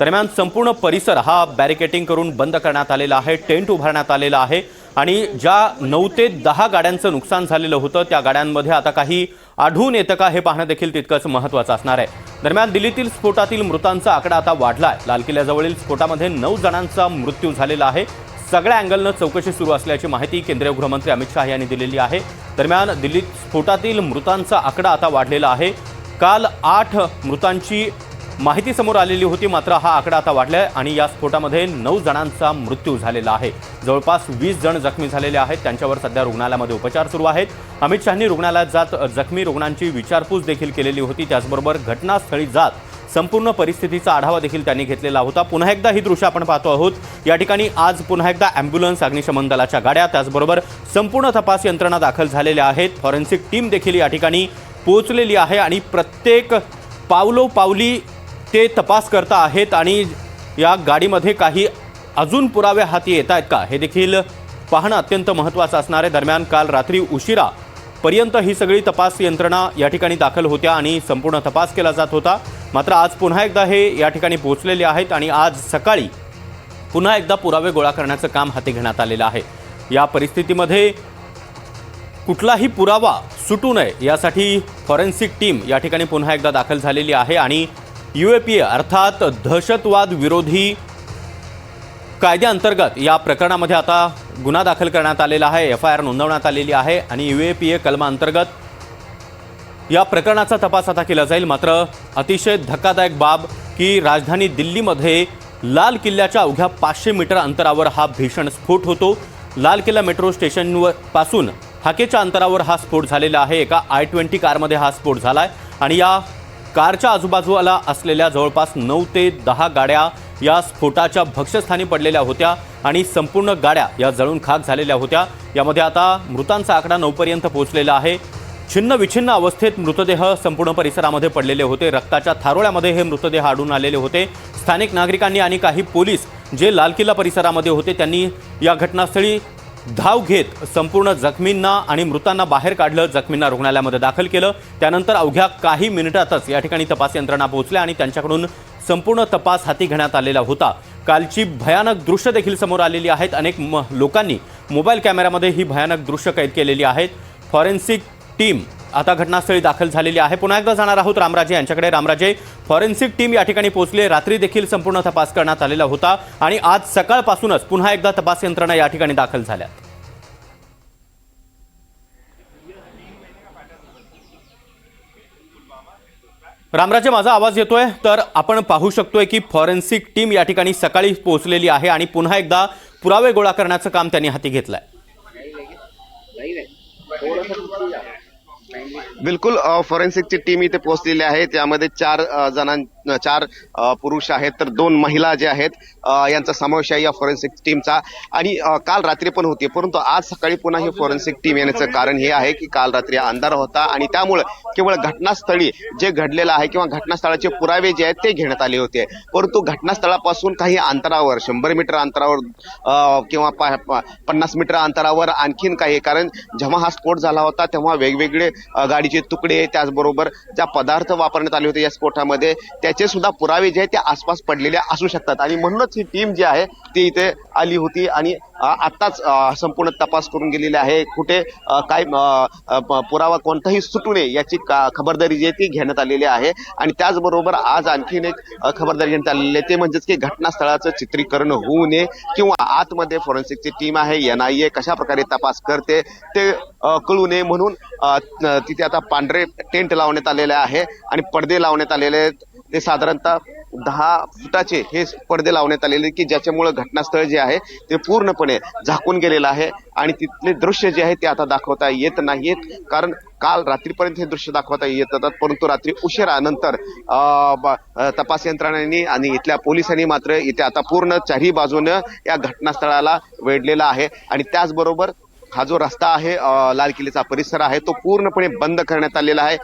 दरम्यान संपूर्ण परिसर हा बॅरिकेटिंग करून बंद करण्यात आलेला आहे टेंट उभारण्यात आलेला आहे आणि ज्या नऊ ते दहा गाड्यांचं नुकसान झालेलं होतं त्या गाड्यांमध्ये आता काही आढळून येतं का हे पाहणं देखील तितकंच महत्त्वाचं असणार आहे. दरम्यान दिल्लीतील स्फोटातील मृतांचा आकडा आता वाढला आहे लाल किल्ल्याजवळील स्फोटामध्ये नऊ जणांचा मृत्यू झालेला आहे. सगळ्या अँगलनं चौकशी सुरू असल्याची माहिती केंद्रीय गृहमंत्री अमित शहा यांनी दिलेली आहे. दरम्यान दिल्लीत स्फोटातील मृतांचा आकडा आता वाढलेला आहे. काल आठ मृतांची माहिती समोर आलेली होती मात्र हा आकडा आता वाढला आहे आणि या स्फोटामध्ये नऊ जणांचा मृत्यू झालेला आहे. जवळपास वीस जण जखमी झालेले आहेत. त्यांच्यावर सध्या रुग्णालयामध्ये उपचार सुरू आहेत. अमित शहानी रुग्णालयात जात जखमी रुग्णांची विचारपूस देखील केलेली होती. त्याचबरोबर घटनास्थळी जात संपूर्ण परिस्थितीचा आढावा देखील त्यांनी घेतलेला होता. पुन्हा एकदा ही दृश्य आपण पाहतो आहोत. या ठिकाणी आज पुन्हा एकदा अँब्युलन्स अग्निशमन दलाच्या गाड्या त्याचबरोबर संपूर्ण तपास यंत्रणा दाखल झालेल्या आहेत. फॉरेन्सिक टीम देखील या ठिकाणी पोहोचलेली आहे आणि प्रत्येक पावलो पावली ते तपास करता आहेत आणि या गाडीमध्ये काही अजून पुरावे हाती येत आहेत का? हे देखील पाहणं अत्यंत महत्त्वाचं असणार आहे. दरम्यान काल रात्री उशिरा पर्यंत ही सगळी तपास यंत्रणा या ठिकाणी दाखल होत्या आणि संपूर्ण तपास केला जात होता. मात्र आज पुन्हा एकदा हे या ठिकाणी पोहोचलेले आहेत आणि आज सकाळी पुन्हा एकदा पुरावे गोळा करण्याचं काम हाती घेण्यात आलेलं आहे. या परिस्थितीमध्ये कुठलाही पुरावा सुटू नये यासाठी फॉरेन्सिक टीम या ठिकाणी पुन्हा एकदा दाखल झालेली आहे आणि यू ए पी ए अर्थात दहशतवाद विरोधी कायद्याअंतर्गत या प्रकरणामध्ये आता गुन्हा दाखल करण्यात आलेला आहे. एफ आय आर नोंदवण्यात आलेली आहे आणि यू ए पी ए कलमाअंतर्गत या प्रकरणाचा तपास आता केला जाईल. मात्र अतिशय धक्कादायक बाब की राजधानी दिल्लीमध्ये लाल किल्ल्याच्या अवघ्या पाचशे मीटर अंतरावर हा भीषण स्फोट होतो. लाल किल्ला मेट्रो स्टेशनवर पासून हाकेच्या अंतरावर हा स्फोट झालेला आहे. एका आय ट्वेंटी कारमध्ये हा स्फोट झाला आहे आणि या कारच्या आजूबाजूला असलेल्या जवळपास नऊ ते दहा गाड्या या स्फोटाच्या भक्ष्यस्थानी पडलेल्या होत्या आणि संपूर्ण गाड्या या जळून खाक झालेल्या होत्या. यामध्ये आता मृतांचा आकडा नऊपर्यंत पोहोचलेला आहे. छिन्न विछिन्न अवस्थेत मृतदेह संपूर्ण परिसरामध्ये पडलेले होते. रक्ताच्या थारोळ्यामध्ये हे मृतदेह आढळून आलेले होते. स्थानिक नागरिकांनी आणि काही पोलीस जे लाल किल्ला परिसरामध्ये होते त्यांनी या घटनास्थळी धाव घेत संपूर्ण जखमींना आणि मृतांना बाहेर काढलं जखमींना रुग्णालयामध्ये दाखल केलं. त्यानंतर अवघ्या काही मिनिटातच या ठिकाणी तपास यंत्रणा पोहोचल्या आणि त्यांच्याकडून संपूर्ण तपास हाती घेण्यात आलेला होता. कालची भयानक दृश्य देखील समोर आलेली आहेत. अनेक म लोकांनी मोबाईल कॅमेऱ्यामध्ये ही भयानक दृश्य कैद केलेली आहेत. फॉरेन्सिक टीम आता घटनास्थळी दाखल झालेली आहे. पुन्हा एकदा जाणार आहोत रामराजे यांच्याकडे. रामराजे फॉरेन्सिक टीम या ठिकाणी पोहोचली. रात्री देखील संपूर्ण तपास करण्यात आलेला होता आणि आज सकाळपासूनच पुन्हा एकदा तपास यंत्रणा या ठिकाणी दाखल झाल्या. रामराजे माझा आवाज येतोय? तर आपण पाहू शकतोय की फॉरेन्सिक टीम या ठिकाणी सकाळी पोहोचलेली आहे आणि पुन्हा एकदा पुरावे गोळा करण्याचं काम त्यांनी हाती घेतलंय. बिलकुल फॉरेन्सिकची टीम इथे पोहोचलेली आहे. त्यामध्ये चार जणां चार पुरुष आहेत तर दोन महिला जे आहेत यांचा समावेश आहे या फॉरेन्सिक टीमचा आणि काल रात्री पण होती परंतु आज सकाळी पुन्हा ही फॉरेन्सिक टीम येण्याचं कारण हे आहे की काल रात्री अंधार होता आणि त्यामुळे केवळ घटनास्थळी जे घडलेलं आहे किंवा घटनास्थळाचे पुरावे जे आहेत ते घेण्यात आले होते. परंतु घटनास्थळापासून काही अंतरावर शंभर मीटर अंतरावर किंवा पन्नास मीटर अंतरावर आणखीन काही कारण जेव्हा हा स्फोट झाला होता तेव्हा वेगवेगळे गाडीचे तुकडे त्याचबरोबर ज्या पदार्थ वापरण्यात आले होते या स्फोटामध्ये त्याचे सुद्धा पुरावे जे आहेत ते आसपास पडलेले असू शकतात. आणि म्हणूनच ही टीम जी आहे ती इथे आली होती आणि आत्ताच संपूर्ण तपास करून गेलेली आहे. कुठे काय प- पुरावा कोणताही सुटू नये याची का- खबरदारी जी आहे ती घेण्यात आलेली आहे. आणि त्याचबरोबर आज आणखीन एक खबरदारी घेण्यात आलेली आहे. ते म्हणजेच की घटनास्थळाचं चित्रीकरण होऊ नये किंवा आतमध्ये फॉरेन्सिकची टीम आहे एन आय ए कशा प्रकारे तपास करते ते कळू नये म्हणून तिथे आता पांढरे टेंट लावण्यात आलेले आहे आणि पडदे लावण्यात आलेले आहेत. ते साधारणतः दहा फुटाचे हे पडदे लावण्यात आलेले की ज्याच्यामुळे घटनास्थळ जे आहे ते पूर्णपणे झाकून गेलेलं आहे आणि तिथले दृश्य जे आहे ते आता दाखवता येत नाहीत कारण काल रात्रीपर्यंत हे दृश्य दाखवता येत होतात परंतु रात्री उशिरानंतर तपास यंत्रणांनी आणि इथल्या पोलिसांनी मात्र इथे आता पूर्ण चारही बाजूनं या घटनास्थळाला वेढलेला आहे. आणि त्याचबरोबर हा जो रस्ता आहे लाल किल्ल्याचा परिसर आहे तो पूर्णपणे बंद करण्यात आलेला आहे.